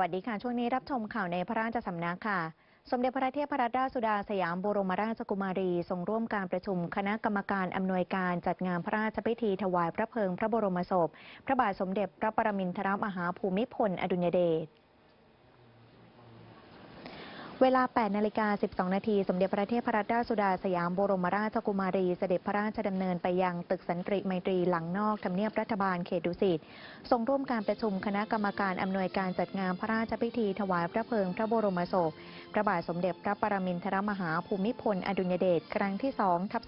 วัสดีค่ะ ช่วงนี้รับชมข่าวในพระราชสำนักค่ะ สมเด็จพระเทพรัตนราชสุดาสยามบรมราชกุมารี ทรงร่วมการประชุมคณะกรรมการอำนวยการจัดงานพระราชพิธีถวายพระเพลิงพระบรมศพ พระบาทสมเด็จพระปรมินทรมหาภูมิพล อดุญเดช เวลา 8 นาฬิกา 12 นาที สมเด็จพระเทพรัตนราชสุดาสยามบรมราชกุมารี เสด็จพระราชดำเนินไปยังตึกสันติไมตรีหลังนอกทำเนียบรัฐบาลเขตดุสิต ทรงร่วมการประชุมคณะกรรมการอำนวยการจัดงานพระราชพิธีถวายพระเพลิงพระบรมศพ พระบาทสมเด็จพระปรมินทรมหาภูมิพล อดุลยเดช ครั้งที่2ทับ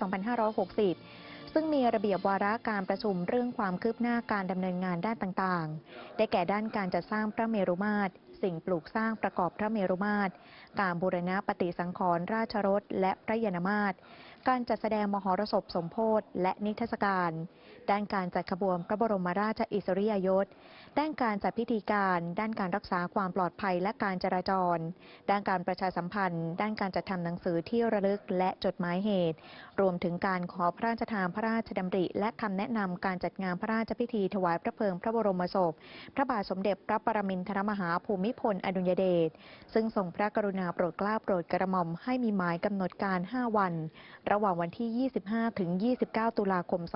2560ซึ่งมีระเบียบวาระการประชุมเรื่องความคืบหน้าการดำเนินงานด้านต่างๆ ได้แก่ด้านการจัดสร้างพระเมรุมาตร สิ่งปลูกสร้างประกอบพระเมรุมาตรการบูรณะปฏิสังขรราชรสและพระยานมาตร การจัดแสดงมหรสพสมโพธิและนิทรรศการ ด้านการจัดขบวนพระบรมราชอิสริยยศ ด้านการจัดพิธีการ ด้านการรักษาความปลอดภัยและการจราจร ด้านการประชาสัมพันธ์ ด้านการจัดทำหนังสือที่ระลึกและจดหมายเหตุ รวมถึงการขอพระราชทานพระราชดำริ และคำแนะนำการจัดงานพระราชพิธีถวายพระเพลิงพระบรมศพ พระบาทสมเด็จพระปรมินทรมหาภูมิพลอดุลยเดชซึ่งทรงพระกรุณาโปรดเกล้าโปรดกระหม่อมให้มีหมายกำหนดการ 5 วันระหว่างวันที่ 25 ถึง 29 ตุลาคม 2560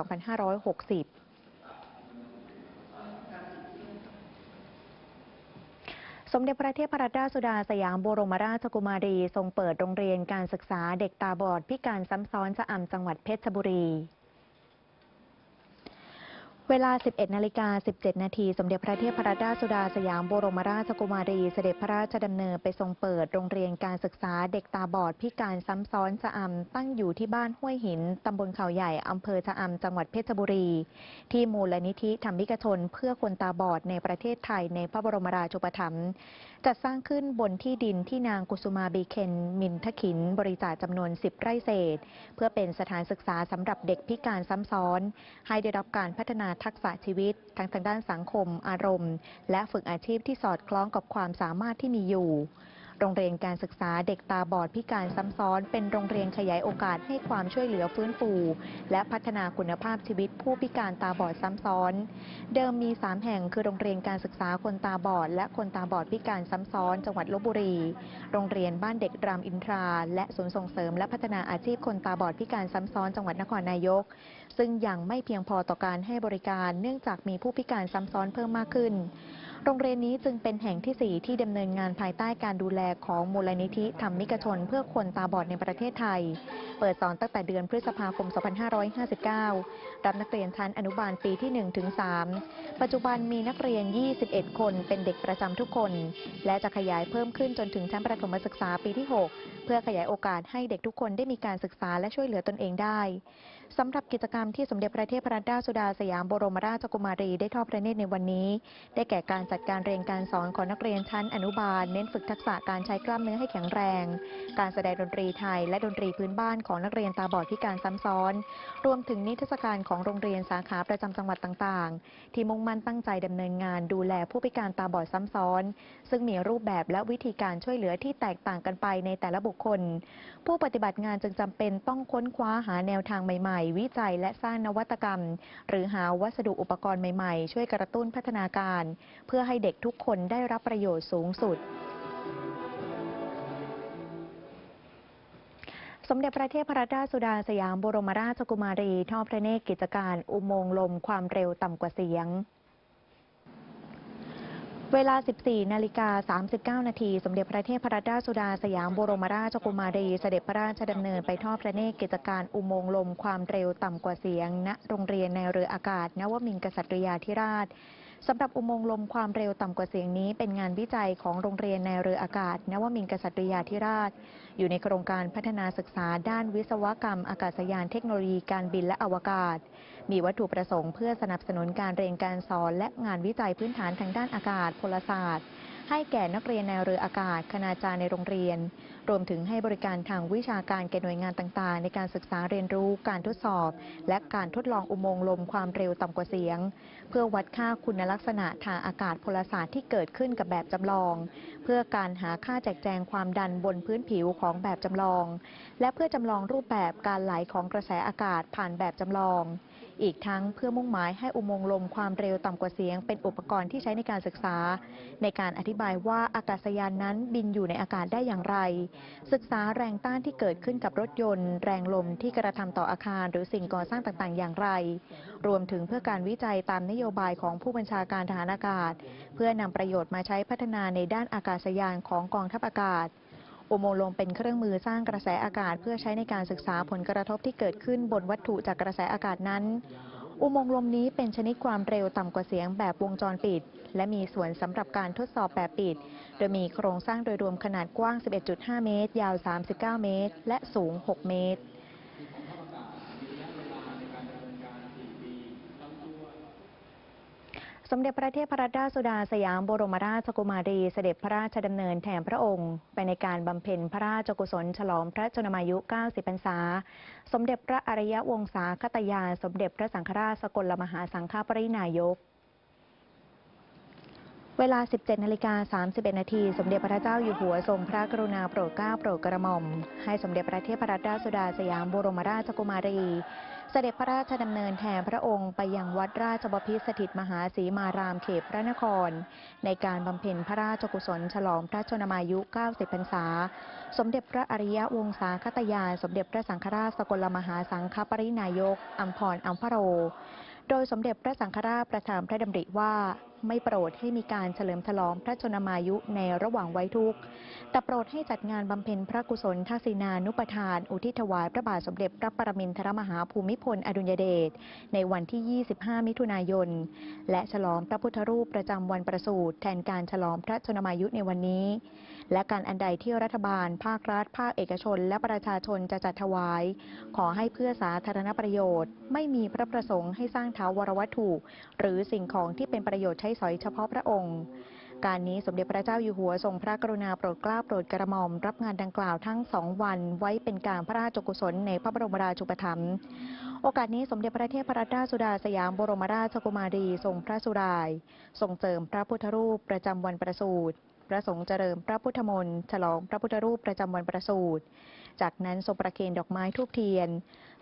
สมเด็จพระเทพรัตนราชสุดาสยามบรมราชกุมารี ทรงเปิดโรงเรียนการศึกษาเด็กตาบอดพิการซ้ำซ้อนชะอำจังหวัดเพชรบุรี เวลา 11 นาฬิกา 17 นาที สมเด็จพระเทพรัตนราชสุดาสยามบรมราชกุมารี เสด็จพระราชดำเนินไปทรงเปิดโรงเรียนการศึกษาเด็กตาบอดพิการซ้ำซ้อนชะอำตั้งอยู่ที่บ้านห้วยหิน ตำบลเขาใหญ่ อำเภอชะอำจังหวัดเพชรบุรี ที่มูลนิธิธรรมิกชนเพื่อคนตาบอดในประเทศไทยในพระบรมราชูปถัมภ์ จัดสร้างขึ้นบนที่ดินที่นางกุสุมาบีเคนมินทขิน บริจาคจำนวน 10 ไร่เศษ เพื่อเป็นสถานศึกษาสำหรับเด็กพิการซ้ำซ้อน ให้ได้รับการพัฒนาทักษะชีวิต ทั้งทางด้านสังคม อารมณ์ และฝึกอาชีพที่สอดคล้องกับความสามารถที่มีอยู่ โรงเรียนการศึกษาเด็กตาบอดพิการซ้ำซ้อน เป็นโรงเรียนขยายโอกาสให้ความช่วยเหลือฟื้นฟู และพัฒนาคุณภาพชีวิตผู้พิการตาบอดซ้ำซ้อน เดิมมี 3 แห่งคือโรงเรียนการศึกษาคนตาบอด และคนตาบอดพิการซ้ำซ้อน จังหวัดลบบุรี โรงเรียนบ้านเด็กรามอินทรา และศูนย์ส่งเสริม และพัฒนาอาชีพคนตาบอดพิการซ้ำซ้อน จังหวัดนครนายก ซึ่งยังไม่เพียงพอต่อการให้บริการ เนื่องจากมีผู้พิการซ้ำซ้อนเพิ่มมากขึ้น โรงเรียนนี้จึงเป็นแห่งที่ 4 ที่ดำเนินงานภายใต้การดูแลของมูลนิธิธรรมิกชนเพื่อคนตาบอดในประเทศไทย เปิดสอนตั้งแต่เดือนพฤษภาคม 2559 รับนักเรียนชั้นอนุบาลปีที่1ถึง3ปัจจุบันมีนักเรียน 21 คนเป็นเด็กประจำทุกคน และจะขยายเพิ่มขึ้นจนถึงชั้นประถมศึกษาปีที่ 6 เพื่อขยายโอกาสให้เด็กทุกคนได้มีการศึกษาและช่วยเหลือตนเองได้สำหรับกิจกรรมที่สมเด็จพระเทพรัตนราชสุดาสยามบรมราชกุมารีได้ทอดพระเนตรในวันนี้ ได้แก่การจัดการเรียนการสอนของนักเรียนชั้นอนุบาล เน้นฝึกทักษะการใช้กล้ามเนื้อให้แข็งแรง การแสดงดนตรีไทย และดนตรีพื้นบ้านของนักเรียนตาบอดพิการซ้ำซ้อน รวมถึงนิทรรศการของของโรงเรียนสาขาประจำจังหวัดต่างๆ ที่มุ่งมั่นตั้งใจดำเนินงานดูแลผู้พิการตาบอดซ้ำซ้อน ซึ่งมีรูปแบบและวิธีการช่วยเหลือที่แตกต่างกันไปในแต่ละบุคคล ผู้ปฏิบัติงานจึงจำเป็นต้องค้นคว้าหาแนวทางใหม่ๆ วิจัยและสร้างนวัตกรรม หรือหาวัสดุอุปกรณ์ใหม่ๆ ช่วยกระตุ้นพัฒนาการ เพื่อให้เด็กทุกคนได้รับประโยชน์สูงสุด มเด็จพระเทพรัตนราชสุดาสยามบรมราชกุมารีทอดพระเนตรกิจการอุโมงค์ลมความเร็วต่ำกว่าเสียง เวลา 14 นาฬิกา 39 นาที สมเด็จพระเทพรัตนราชสุดาสยามบรมราชกุมารีเสด็จพระราชดำเนินไปทอดพระเนตรกิจการอุโมงค์ลมความเร็วต่ำกว่าเสียง ณ โรงเรียนในเรืออากาศ นวมินทร์กษัตริยาธิราชสำหรับอุโมงค์ลมความเร็วต่ำกว่าเสียงนี้ เป็นงานวิจัยของโรงเรียนในเรืออากาศ นวมินทร์กษัตริยาธิราช อยู่ในโครงการพัฒนาศึกษาด้านวิศวกรรม อากาศยานเทคโนโลยีการบินและอวกาศ มีวัตถุประสงค์เพื่อสนับสนุนการเรียนการสอนและงานวิจัยพื้นฐานทางด้านอากาศพลศาสตร์ ให้แก่นักเรียนในเรืออากาศ คณาจารย์ในโรงเรียน รวมถึงให้บริการทางวิชาการแก่หน่วยงานต่างๆ ในการศึกษาเรียนรู้การทดสอบ และการทดลองอุโมงค์ลมความเร็วต่ำกว่าเสียง เพื่อวัดค่าคุณลักษณะทางอากาศพลศาสตร์ที่เกิดขึ้นกับแบบจำลอง เพื่อการหาค่าแจกแจงความดันบนพื้นผิวของแบบจำลอง และเพื่อจำลองรูปแบบการไหลของกระแสอากาศผ่านแบบจำลอง อีกทั้งเพื่อมุ่งหมายให้อุโมงค์ลมความเร็วต่ำกว่าเสียง เป็นอุปกรณ์ที่ใช้ในการศึกษา ในการอธิบายว่าอากาศยานนั้นบินอยู่ในอากาศได้อย่างไร ศึกษาแรงต้านที่เกิดขึ้นกับรถยนต์ แรงลมที่กระทำต่ออาคาร หรือสิ่งก่อสร้างต่างๆ อย่างไร รวมถึงเพื่อการวิจัยตามนโยบายของผู้บัญชาการทหารอากาศ เพื่อนำประโยชน์มาใช้พัฒนาในด้านอากาศยานของกองทัพอากาศ อุโมงค์ลมเป็นเครื่องมือสร้างกระแสอากาศ เพื่อใช้ในการศึกษาผลกระทบที่เกิดขึ้นบนวัตถุจากกระแสอากาศนั้น อุโมงค์ลมนี้เป็นชนิดความเร็วต่ำกว่าเสียงแบบวงจรปิด และมีส่วนสำหรับการทดสอบแบบปิด โดยมีโครงสร้างโดยรวมขนาดกว้าง 11.5 เมตร ยาว 39 เมตร และสูง 6 เมตร สมเด็จพระเทพรัตนราชสุดาสยามบรมราชกุมารีเสด็จพระราชดำเนินแทนพระองค์ ไปในการบำเพ็ญพระราชกุศล ฉลองพระชนมายุ 90 พรรษา สมเด็จพระอริยวงศาคตยานสมเด็จพระสังฆราชสกลมหาสังฆปรินายก เวลา 17นาฬิกา31 นาทีสมเด็จพระเจ้าอยู่หัวทรงพระกรุณาโปรดเกล้าโปรดกระหม่อม ให้สมเด็จพระเทพรัตนราชสุดาสยามบรมราชกุมารี เสด็จพระราชดำเนินแทนพระองค์ไปยังวัดราชบพิษสถิตมหาศรีมารามเขตพระนคร ในการบำเพ็ญพระราชกุศลฉลองพระชนมายุ 90 พรรษา สมเด็จพระอริยวงศาคตยานสมเด็จพระสังฆราชสกลมหาสังฆปรินายกอัมพรอัมพโร โดยสมเด็จพระสังฆราชประทานพระดำริว่า ไม่โปรดให้มีการเฉลิมฉลองพระชนมายุในระหว่างไว้ทุกข์ แต่โปรดให้จัดงานบำเพ็ญพระกุศลทศินานุปทาน อุทิศถวายพระบาทสมเด็จพระปรมินทรมหาภูมิพลอดุลยเดชในวันที่ 25 มิถุนายน และฉลองพระพุทธรูปประจำวันประสูติแทนการฉลองพระชนมายุในวันนี้ และการอันใดที่รัฐบาล ภาครัฐ ภาคเอกชน และประชาชนจะจัดถวาย ขอให้เพื่อสาธารณประโยชน์ ไม่มีพระประสงค์ให้สร้างเท้าวรวัตถุ หรือสิ่งของที่เป็นประโยชน์ใช้สอยเฉพาะพระองค์การนี้สมเด็จพระเจ้าอยู่หัวทรงพระกรุณาโปรดเกล้าโปรดกระหม่อม รับงานดังกล่าวทั้งสองวัน ไว้เป็นการพระราชกุศลในพระบรมราชูปถัมภ์โอกาสนี้สมเด็จพระเทพรัตนราชสุดาสยามบรมราชกุมารีทรงพระสุราย ทรงเจิมพระพุทธรูปประจำวันประสูติ ระสงฆ์เจริญพระพุทธมนต์ฉลองพระพุทธรูปประจำวันประสูติจากนั้นทรงประเคนดอกไม้ทูบเทียน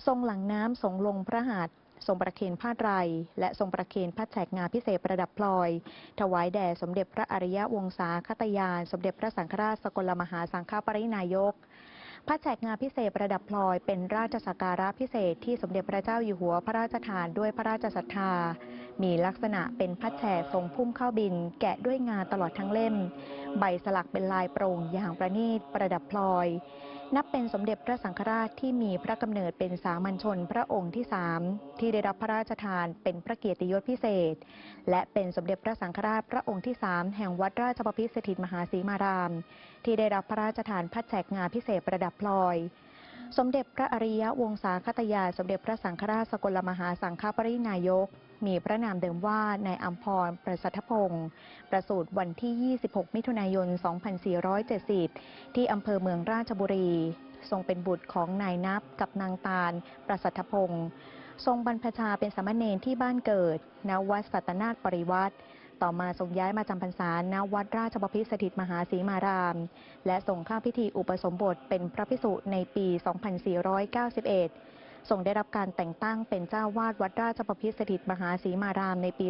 ทรงหลังน้ำทรงลงพระหัตถ์ทรงประเคนผ้าไตร และทรงประเคนผ้าแฉกงาพิเศษประดับพลอย ถวายแด่สมเด็จพระอริยวงศาคตยาน สมเด็จพระสังฆราชสกลมหาสังฆปรินายกผ้าแฉกงาพิเศษประดับพลอยเป็นราชสักการะพิเศษที่สมเด็จพระเจ้าอยู่หัวพระราชทานด้วยพระราชศรัทธา มีลักษณะเป็นผ้าแฉกทรงพุ่มเข้าบินแกะด้วยงาตลอดทั้งเล่ม ใบสลักเป็นลายโปร่งอย่างประณีตประดับพลอย นับเป็นสมเด็จพระสังฆราชที่มีพระกำเนิดเป็นสามัญชนพระองค์ที่สามที่ได้รับพระราชทานเป็นพระเกียรติยศพิเศษ และเป็นสมเด็จพระสังฆราชพระองค์ที่สามแห่งวัดราชบพิตรสถิตมหาศรีมาราม ที่ได้รับพระราชทานพัดแฉกงาพิเศษประดับพลอยสมเด็จพระอริยวงศาคตยา สมเด็จพระสังฆราชสกลมหาสังฆปรินายก มีพระนามเดิมว่านายอัมพร ประสัทธพงศ์ประสูติวันที่ 26 มิถุนายน 2470 ที่อำเภอเมืองราชบุรี ทรงเป็นบุตรของนายนับกับนางตาล ประสัทธพงศ์ทรงบรรพชาเป็นสามเณรที่บ้านเกิดณวัดสัตนาถปริวัติต่อมาทรงย้ายมาจำพรรษาณวัดราชบพิสถิตมหาศรีมาราม และทรงข้าพิธีอุปสมบทเป็นพระภิกษุในปี 2491 ทรงได้รับการแต่งตั้งเป็นเจ้าวาดวัดราชประพิษสถิตมหาศรีมารามในปี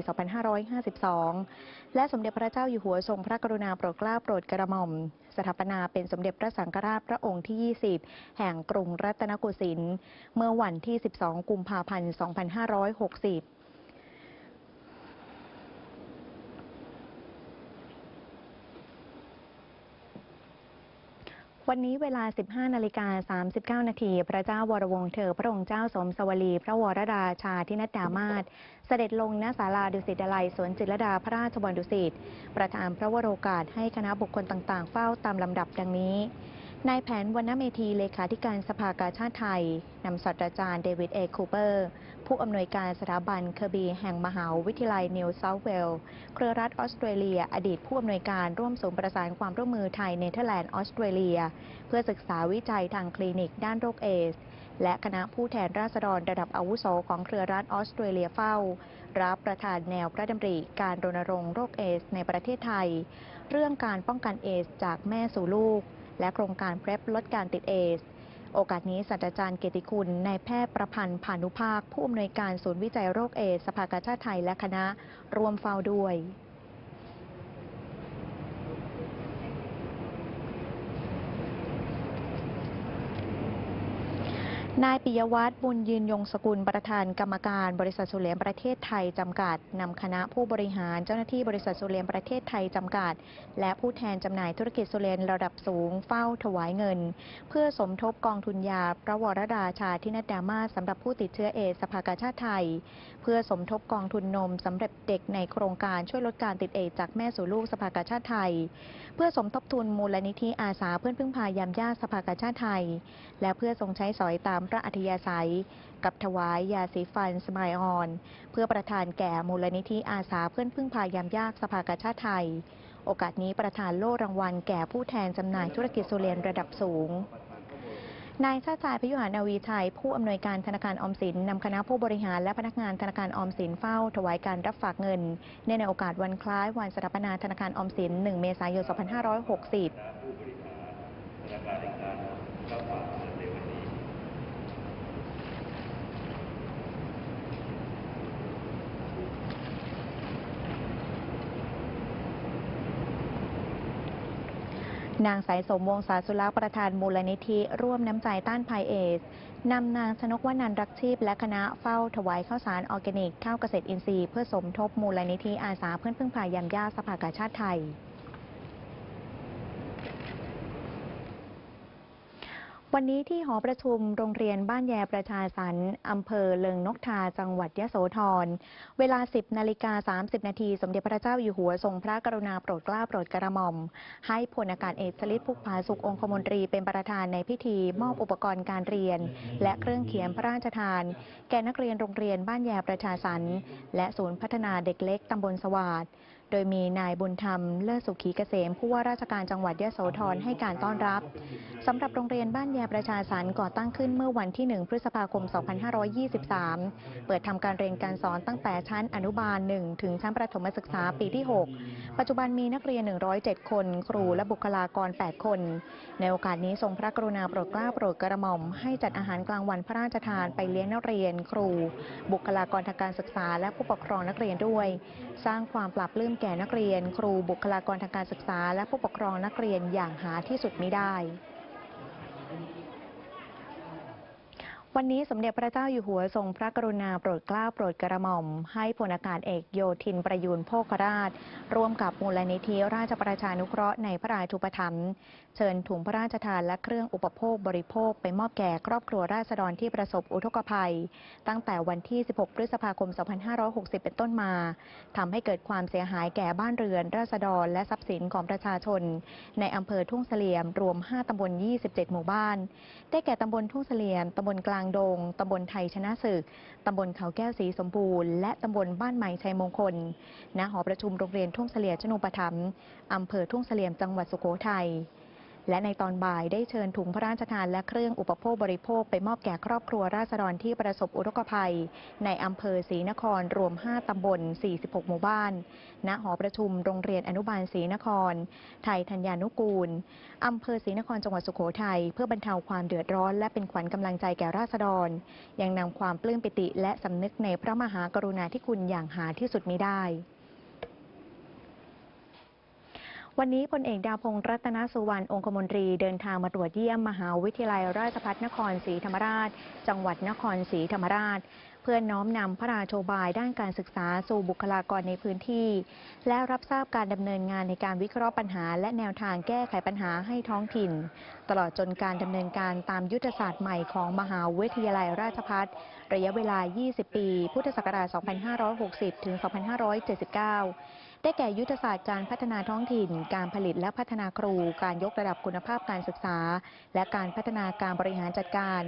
2552 และสมเด็จพระเจ้าอยู่หัวทรงพระกรุณาโปรดเกล้าโปรดกระหม่อม สถาปนาเป็นสมเด็จพระสังฆราชพระองค์ที่ 20 แห่งกรุงรัตนโกสินทร์เมื่อวันที่ 12 กุมภาพันธ์ 2560 วันนี้เวลา 15 นาฬิกา 39 นาที พระเจ้าวรวงศ์เธอ พระองค์เจ้าสมสวลี พระวรราชาธินัดดามาศ เสด็จลงณศาลาดุสิตดาลัยสวนจิตรดาพระราชวังดุสิต ประทานพระวโรกาสให้คณะบุคคลต่างๆ เฝ้าตามลำดับดังนี้ นายแผนวรรณเมธีเลขาธิการสภากาชาติไทย นำศาสตราจารย์เดวิดเอคูเปอร์ ผู้อำนวยการสถาบันเคอร์บีแห่งมหาวิทยาลัยนิวเซาท์เวลส์เครือรัฐออสเตรเลีย อดีตผู้อำนวยการร่วมศูนย์ประสานความร่วมมือไทยเนเธอร์แลนด์ออสเตรเลีย เพื่อศึกษาวิจัยทางคลินิกด้านโรคเอส และคณะผู้แทนราษฎรระดับอาวุโสของเครือรัฐออสเตรเลียเฝ้า รับประทานแนวพระดำริการรณรงค์โรคเอส ในประเทศไทย เรื่องการป้องกันเอส จากแม่สู่ลูก และโครงการเพร p ลดการติดเอส โอกาสนี้ศาสตราจารย์เกติคุณนายแพทย์ประพันธ์ผานุภาค ผู้อำนวยการศูนย์วิจัยโรคเอสสภากาชาติไทยและคณะรวมเฝ้าด้วย นายปิยวัฒน์บุญยืนยงสกุลประธานกรรมการบริษัทสุเลียมประเทศไทยจำกัดนำคณะผู้บริหารเจ้าหน้าที่บริษัทสุเลียมประเทศไทยจำกัด และผู้แทนจำหน่ายธุรกิจสุเลียนระดับสูงเฝ้าถวายเงิน เพื่อสมทบกองทุนยาพระวรราชาธินัดดามาสำหรับผู้ติดเชื้อเอสสภากาชาติไทย เพื่อสมทบกองทุนนมสำหรับเด็กในโครงการช่วยลดการติดเอสจากแม่สู่ลูกสภากาชาติไทย เพื่อสมทบทุนมูลนิธิอาสาเพื่อนพึ่งพายามยากสภากาชาติไทย และเพื่อทรงใช้สอยตามพระอัธยาศัย กับถวายยาสีฟันสมายออน เพื่อประทานแก่มูลนิธิอาสาเพื่อนพึ่งพายามยากสภากาชาติไทย โอกาสนี้ประธานโล่รางวัลแก่ผู้แทนจำหน่ายธุรกิจโซเลียนระดับสูงนายชาติชายพยุหานาวีชัยผู้อำนวยการธนาคารออมสินนำคณะผู้บริหารและพนักงานธนาคารออมสินเฝ้า ถวายการรับฝากเงินเนื่องในโอกาสวันคล้ายวันสถาปนาธนาคารออมสิน 1 เมษายน 2560 นางสายสมวงศาสุลักษ์ประธานมูลนิธิ ร่วมน้ำใจต้านภัยเอสนำนางชนกวนันรักชีพ และคณะเฝ้าถวายข้าวสารออร์แกนิกข้าวเกษตรอินทรีย์เพื่อสมทบมูลนิธิอาสาเพื่อนพึ่งพายามยากสภากาชาติไทย วันนี้ที่หอประชุมโรงเรียนบ้านแยประชาสรรค์อำเภอเลิงนกทาจังหวัดยะโสธร เวลา 10นาฬิกา30 นาที สมเด็จพระเจ้าอยู่หัวทรงพระกรุณาโปรดเกล้าโปรดกระหม่อม ให้พลอากาศเอกสลิดพุกผาสุของคมนตรีเป็นประธานในพิธีมอบอุปกรณ์การเรียน และเครื่องเขียนพระราชทาน แก่นักเรียนโรงเรียนบ้านแยประชาสรรค์และศูนย์พัฒนาเด็กเล็กตำบลสวาด โดยมีนายบุญธรรมเลิศสุขีเกษมผู้ว่าราชการจังหวัดยะโสธรให้การต้อนรับสำหรับโรงเรียนบ้านแยประชาสรรค์ก่อตั้งขึ้นเมื่อวันที่ 1 พฤษภาคม 2523 เปิดทำการเรียนการสอนตั้งแต่ชั้นอนุบาล 1 ถึงชั้นประถมศึกษาปีที่ 6 ปัจจุบันมีนักเรียน 107 คน ครูและบุคลากร 8 คน ในโอกาสนี้ทรงพระกรุณาโปรดเกล้าโปรดกระหม่อมให้จัดอาหารกลางวันพระราชทานไปเลี้ยงนักเรียน ครู บุคลากรทางการศึกษา และผู้ปกครองนักเรียนด้วย สร้างความปรับปลื้มแก่นักเรียนครูบุคลากรทางการศึกษาและผู้ปกครองนักเรียนอย่างหาที่สุดไม่ได้ วันนี้สมเด็จพระเจ้าอยู่หัวทรงพระกรุณาโปรดเกล้าโปรดกระหม่อม ให้พลอากาศเอกโยธินประยูนโภคราช ร่วมกับมูลนิธิราชประชานุเคราะห์ในพระราชูปถัมภ์เชิญถุงพระราชทานและเครื่องอุปโภคบริโภคไปมอบแก่ครอบครัวราษฎรที่ประสบอุทกภัย ตั้งแต่วันที่ 16 พฤษภาคม 2560 เป็นต้นมาทำให้เกิดความเสียหายแก่บ้านเรือน ราษฎร และทรัพย์สินของประชาชน ในอำเภอทุ่งเสลี่ยมรวม 5ตำบล 27 หมู่บ้าน ได้แก่ตำบลทุ่งเสลี่ยมตำบลกลางางดงตำบลไทยชนะศึกตำบลเขาแก้วสีสมบูรณ์ และตำบลบ้านใหม่ชัยมงคล ณ หอประชุมโรงเรียนทุ่งเสลี่ยมชนุปถัมภ์อำเภอทุ่งเสลี่ยมจังหวัดสุโขทัย และในตอนบ่ายได้เชิญถุงพระราชทานและเครื่องอุปโภคบริโภคไปมอบแก่ครอบครัวราษฎรที่ประสบอุทกภัย ในอำเภอศรีนครรวม 5 ตำบล 46 หมู่บ้าน ณ หอประชุมโรงเรียนอนุบาลศรีนคร ไทยธัญญานุกูล อำเภอศรีนครจังหวัดสุโขทัย เพื่อบรรเทาความเดือดร้อน และเป็นขวัญกำลังใจแก่ราษฎร ยังนำความปลื้มปิติและสำนึกในพระมหากรุณาธิคุณอย่างหาที่สุดมิได้ วันนี้พลเอกดาวพงษ์รัตนสุวรรณองคมนตรีเดินทางมาตรวจเยี่ยมมหาวิทยาลัยราชภัฏนครศรีธรรมราช จังหวัดนครศรีธรรมราช เพื่อน้อมนำพระราโชบายด้านการศึกษาสู่บุคลากรในพื้นที่ และรับทราบการดำเนินงานในการวิเคราะห์ปัญหา และแนวทางแก้ไขปัญหาให้ท้องถิ่น ตลอดจนการดำเนินการตามยุทธศาสตร์ใหม่ของมหาวิทยาลัยราชภัฏระยะเวลา 20 ปี พุทธศักราช 2560 ถึง 2579 ได้แก่ยุทธศาสตร์การพัฒนาท้องถิ่น การผลิตและพัฒนาครู การยกระดับคุณภาพการศึกษา และการพัฒนาการบริหารจัดการ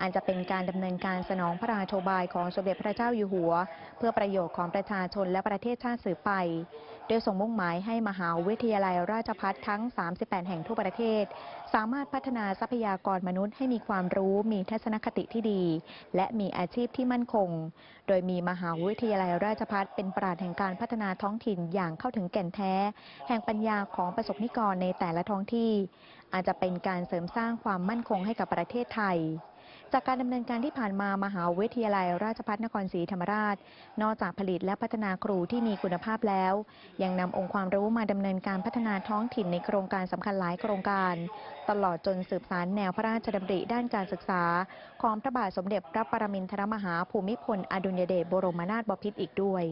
อันจะเป็นการดำเนินการสนองพระราชบายของสมเด็จพระเจ้าอยู่หัว เพื่อประโยชน์ของประชาชนและประเทศชาติสืบไป โดยส่งมุ่งหมายให้มหาวิทยาลัยราชภัฏทั้ง 38 แห่งทั่วประเทศ สามารถพัฒนาทรัพยากรมนุษย์ให้มีความรู้มีทัศนคติที่ดี และมีอาชีพที่มั่นคง โดยมีมหาวิทยาลัยราชภัฏเป็นปราดแห่งการพัฒนาท้องถิ่นอย่างเข้าถึงแก่นแท้ แห่งปัญญาของประสบนิกรในแต่ละท้องที่ อาจจะเป็นการเสริมสร้างความมั่นคงให้กับประเทศไทย จากการดำเนินการที่ผ่านมามหาวิทยาลัยราชภัฏนครศรีธรรมราช นอกจากผลิตและพัฒนาครูที่มีคุณภาพแล้ว ยังนำองค์ความรู้มาดำเนินการพัฒนาท้องถิ่นในโครงการสำคัญหลายโครงการ ตลอดจนสืบสารแนวพระราชดำริด้านการศึกษา ของพระบาทสมเด็จพระปรมินทรมหาภูมิพลอดุลยเดชบรมนาถบพิตรอีกด้วย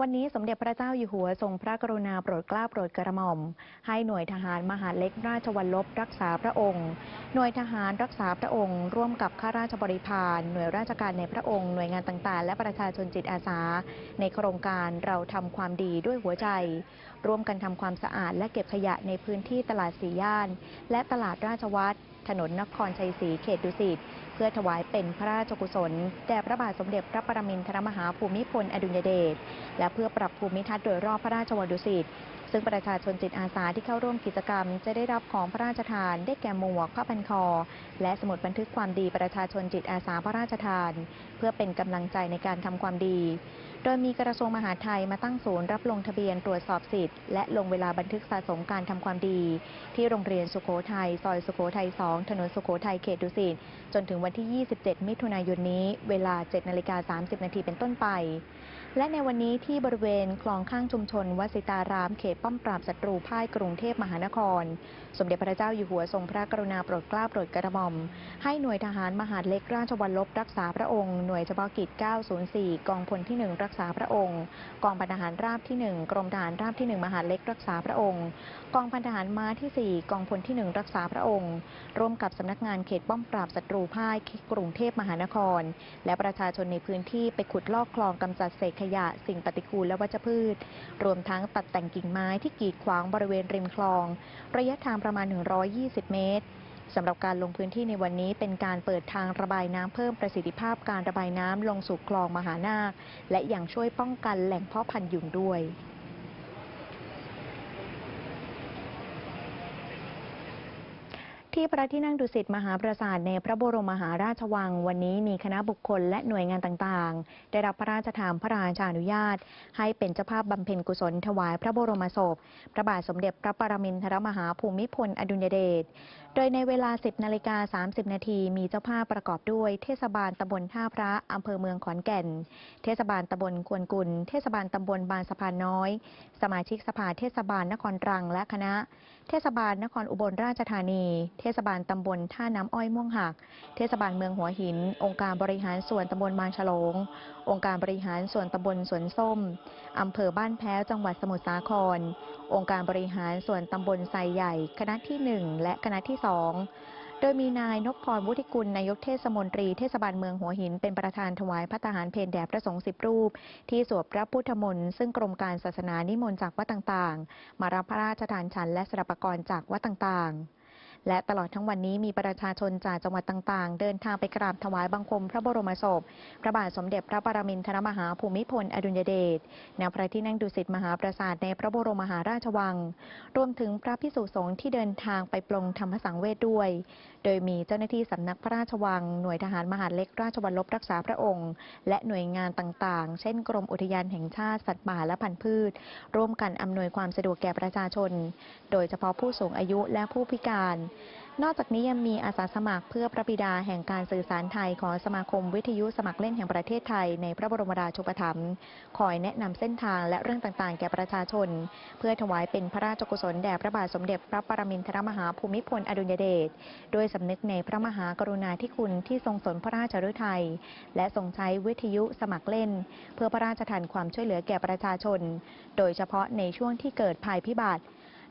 วันนี้สมเด็จพระเจ้าอยู่หัวทรงพระกรุณาโปรดเกล้าโปรดกระหม่อม ให้หน่วยทหารมหาเล็กราชวัลลบรักษาพระองค์ หน่วยทหารรักษาพระองค์ ร่วมกับข้าราชบริพารหน่วยราชการในพระองค์หน่วยงานต่างๆ และประชาชนจิตอาสา ในโครงการเราทำความดีด้วยหัวใจ ร่วมกันทำความสะอาดและเก็บขยะในพื้นที่ตลาดสีย่าน และตลาดราชวัตร ถนนนครชัยศรีเขตดุสิตเพื่อถวายเป็นพระราชกุศลแด่พระบาทสมเด็จพระปรมินทรมหาภูมิพลอดุลยเดชและเพื่อปรับภูมิทัศน์โดยรอบพระราชวังดุสิต ซึ่งประชาชนจิตอาสาที่เข้าร่วมกิจกรรม จะได้รับของพระราชทานได้แก่หมวกผ้าพันคอ และสมุดบันทึกความดีประชาชนจิตอาสาพระราชทาน เพื่อเป็นกำลังใจในการทำความดี โดยมีกระทรวงมหาดไทยมาตั้งศูนย์รับลงทะเบียนตรวจสอบสิทธิ์และลงเวลาบันทึกสะสมการทำความดี ที่โรงเรียนสุโขทัยซอยสุโขทัย 2 ถนนสุโขทัยเขตดุสิตจนถึงวันที่ 27 มิถุนายนนี้ เวลา 7 นาฬิกา 30 นาทีเป็นต้นไป และในวันนี้ที่บริเวณคลองข้างชุมชนวสิตารามเขตป้อมปราบศัตรูพ่ายกรุงเทพมหานคร สมเด็จพระเจ้าอยู่หัวทรงพระกรุณาโปรดเกล้าโปรดกระหม่อม ให้หน่วยทหารมหาดเล็กราชวัลลบรักษาพระองค์หน่วยเฉพาะกิจ 904 กองพลที่ 1 รักษาพระองค์ กองพันทหารราบที่ 1 กรมทหารราบที่ 1 มหาดเล็กรักษาพระองค์ กองพันทหารม้าที่ 4 กองพลที่ 1 รักษาพระองค์ ร่วมกับสำนักงานเขตป้อมปราบศัตรูพ่ายกรุงเทพมหานคร และประชาชนในพื้นที่ไปขุดลอกคลองกำจัดเศษยะสิ่งปฏิกูลและวัชพืช รวมทั้งตัดแต่งกิ่งไม้ที่กีดขวางบริเวณริมคลอง ระยะทางประมาณ 120 เมตรสำหรับการลงพื้นที่ในวันนี้เป็นการเปิดทางระบายน้ำเพิ่มประสิทธิภาพการระบายน้ำลงสู่คลองมหานาค และยังช่วยป้องกันแหล่งเพาะพันธุ์ยุงด้วย ที่พระที่นั่งดุสิตมหาปราสาทในพระบรมมหาราชวัง วันนี้มีคณะบุคคลและหน่วยงานต่างๆ ได้รับพระราชทานพระราชานุญาต ให้เป็นเจ้าภาพบำเพ็ญกุศลถวายพระบรมศพ พระบาทสมเด็จพระปรมินทรมหาภูมิพลอดุลยเดช โดยในเวลา 10นาฬิกา30 นาทีมีเจ้าภาพประกอบด้วย เทศบาลตำบลท่าพระอำเภอเมืองขอนแก่น เทศบาลตำบลควนกุล เทศบาลตำบลบางสะพานน้อย สมาชิกสภาเทศบาลนครตรังและคณะ เทศบาลนครอุบลราชธานีเทศบาลตำบลท่าน้ำอ้อยม่วงหัก เทศบาลเมืองหัวหิน องค์การบริหารส่วนตำบลบางฉลง องค์การบริหารส่วนตำบลสวนส้ม อำเภอบ้านแพ้วจังหวัดสมุทรสาคร องค์การบริหารส่วนตำบลไซใหญ่ คณะที่ 1 และคณะที่2โดยมีนายนพพรวุฒิกุลนายกเทศมนตรีเทศบาลเมืองหัวหิน เป็นประธานถวายพระทหารเพลแด่พระสงฆ์สิบรูป ที่สวดพระพุทธมนต์ซึ่งกรมการศาสนานิมนต์จากวัดต่างๆ มารับพระราชทานฉันและสดับปกรณ์จากวัดต่างๆ และตลอดทั้งวันนี้มีประชาชนจากจังหวัดต่างๆ เดินทางไปกราบถวายบังคมพระบรมศพ พระบาทสมเด็จพระปรมินทรมหาภูมิพลอดุลยเดชณพระที่นั่งดุสิตมหาปราสาทในพระบรมมหาราชวัง รวมถึงพระพิสุสงฆ์ที่เดินทางไปปลงธรรมสังเวชด้วย โดยมีเจ้าหน้าที่สำนักพระราชวัง หน่วยทหารมหาเล็กราชวัลลบรักษาพระองค์ และหน่วยงานต่างๆ เช่น กรมอุทยานแห่งชาติสัตว์ป่าและพันธุ์พืช ร่วมกันอำนวยความสะดวกแก่ประชาชน โดยเฉพาะผู้สูงอายุและผู้พิการนอกจากนี้ยังมีอาสาสมัครเพื่อพระบิดาแห่งการสื่อสารไทยของสมาคมวิทยุสมัครเล่นแห่งประเทศไทยในพระบรมราชูปถัมภ์คอยแนะนำเส้นทางและเรื่องต่างๆ แก่ประชาชน เพื่อถวายเป็นพระราชกุศลแด่พระบาทสมเด็จพระปรมินทรมหาภูมิพลอดุลยเดชด้วยสำนึกในพระมหากรุณาธิคุณที่ทรงสนพระราชฤทัยและทรงใช้วิทยุสมัครเล่น เพื่อพระราชทานความช่วยเหลือแก่ประชาชน โดยเฉพาะในช่วงที่เกิดภัยพิบัติ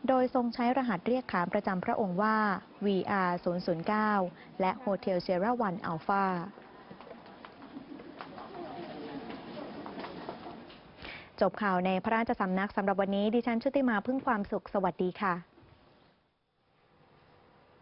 โดยทรงใช้รหัสเรียกขานประจำพระองค์ว่า VR 009 และ Hotel Sierra One Alpha จบข่าวในพระราชสำนักสำหรับวันนี้ดิฉันชุติมาพึ่งความสุขสวัสดีค่ะ